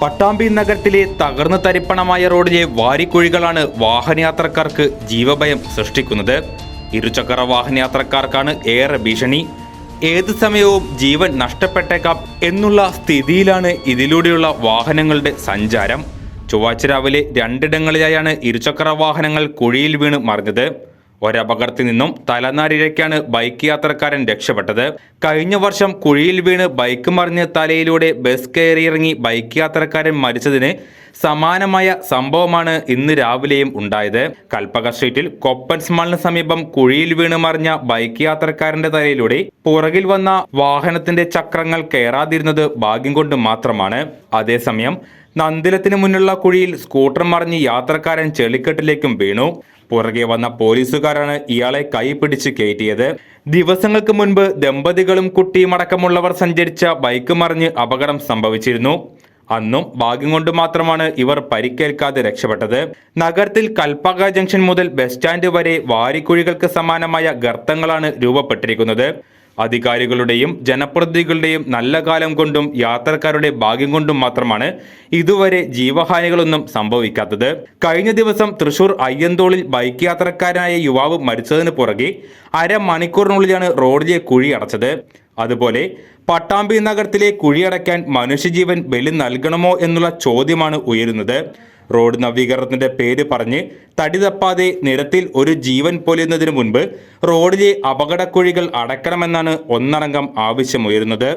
പട്ടാമ്പി നഗരത്തിലെ തകർന്നു തരിപ്പണമായ റോഡിലെ വാരിക്കുഴികളാണ് വാഹനയാത്രക്കാർക്ക് ജീവഭയം സൃഷ്ടിക്കുന്നത്. ഇരുചക്ര വാഹനയാത്രക്കാർക്കാണ് ഏറെ ഭീഷണി. ഏത് സമയവും ജീവൻ നഷ്ടപ്പെട്ടേക്കാം എന്നുള്ള സ്ഥിതിയിലാണ് ഇതിലൂടെയുള്ള വാഹനങ്ങളുടെ സഞ്ചാരം. ചൊവ്വാഴ്ച രാവിലെ രണ്ടിടങ്ങളിലായാണ് ഇരുചക്ര വാഹനങ്ങൾ കുഴിയിൽ വീണ് മറിഞ്ഞത്. ഒരപകടത്തിൽ നിന്നും തലനാരിഴയ്ക്കാണ് ബൈക്ക് യാത്രക്കാരൻ രക്ഷപ്പെട്ടത്. കഴിഞ്ഞ വർഷം കുഴിയിൽ വീണ് ബൈക്ക് മറിഞ്ഞ് തലയിലൂടെ ബസ് കയറിയിറങ്ങി ബൈക്ക് യാത്രക്കാരൻ മരിച്ചതിന് സമാനമായ സംഭവമാണ് ഇന്ന് രാവിലെയും ഉണ്ടായത്. കൽപ്പക സ്ട്രീറ്റിൽ കൊപ്പൻസ് മാളിന് സമീപം കുഴിയിൽ വീണ് മറിഞ്ഞ ബൈക്ക് യാത്രക്കാരന്റെ തലയിലൂടെ പുറകിൽ വന്ന വാഹനത്തിന്റെ ചക്രങ്ങൾ കയറാതിരുന്നത് ഭാഗ്യം കൊണ്ട് മാത്രമാണ്. അതേസമയം നന്ദിലത്തിന് മുന്നിലുള്ള കുഴിയിൽ സ്കൂട്ടർ മറിഞ്ഞ് യാത്രക്കാരൻ ചെളിക്കെട്ടിലേക്കും വീണു. പുറകെ വന്ന പോലീസുകാരാണ് ഇയാളെ കൈപിടിച്ച് കയറ്റിയത്. ദിവസങ്ങൾക്ക് മുൻപ് ദമ്പതികളും കുട്ടിയും അടക്കമുള്ളവർ സഞ്ചരിച്ച ബൈക്ക് മറിഞ്ഞ് അപകടം സംഭവിച്ചിരുന്നു. അന്നും ഭാഗ്യം കൊണ്ട് മാത്രമാണ് ഇവർ പരിക്കേൽക്കാതെ രക്ഷപ്പെട്ടത്. നഗരത്തിൽ കൽപ്പക ജംഗ്ഷൻ മുതൽ ബസ് സ്റ്റാൻഡ് വരെ വാരിക്കുഴികൾക്ക് സമാനമായ ഗർത്തങ്ങളാണ് രൂപപ്പെട്ടിരിക്കുന്നത്. അധികാരികളുടെയും ജനപ്രതിനിധികളുടെയും നല്ല കാലം കൊണ്ടും യാത്രക്കാരുടെ ഭാഗ്യം കൊണ്ടും മാത്രമാണ് ഇതുവരെ ജീവഹാനികളൊന്നും സംഭവിക്കാത്തത്. കഴിഞ്ഞ ദിവസം തൃശൂർ അയ്യന്തോളിൽ ബൈക്ക് യാത്രക്കാരനായ യുവാവ് മരിച്ചതിന് പുറകെ അരമണിക്കൂറിനുള്ളിലാണ് റോഡിലെ കുഴി അടച്ചത്. അതുപോലെ പട്ടാമ്പി നഗരത്തിലെ കുഴിയടയ്ക്കാൻ മനുഷ്യജീവൻ ബലി നൽകണമോ എന്നുള്ള ചോദ്യമാണ് ഉയരുന്നത്. റോഡ് നവീകരണത്തിന്റെ പേര് പറഞ്ഞ് തടി തപ്പാതെ നിരത്തിൽ ഒരു ജീവൻ പൊലിയുന്നതിന് മുൻപ് റോഡിലെ അപകടക്കുഴികൾ അടക്കണമെന്നാണ് ഒന്നടങ്കം ആവശ്യമുയരുന്നത്.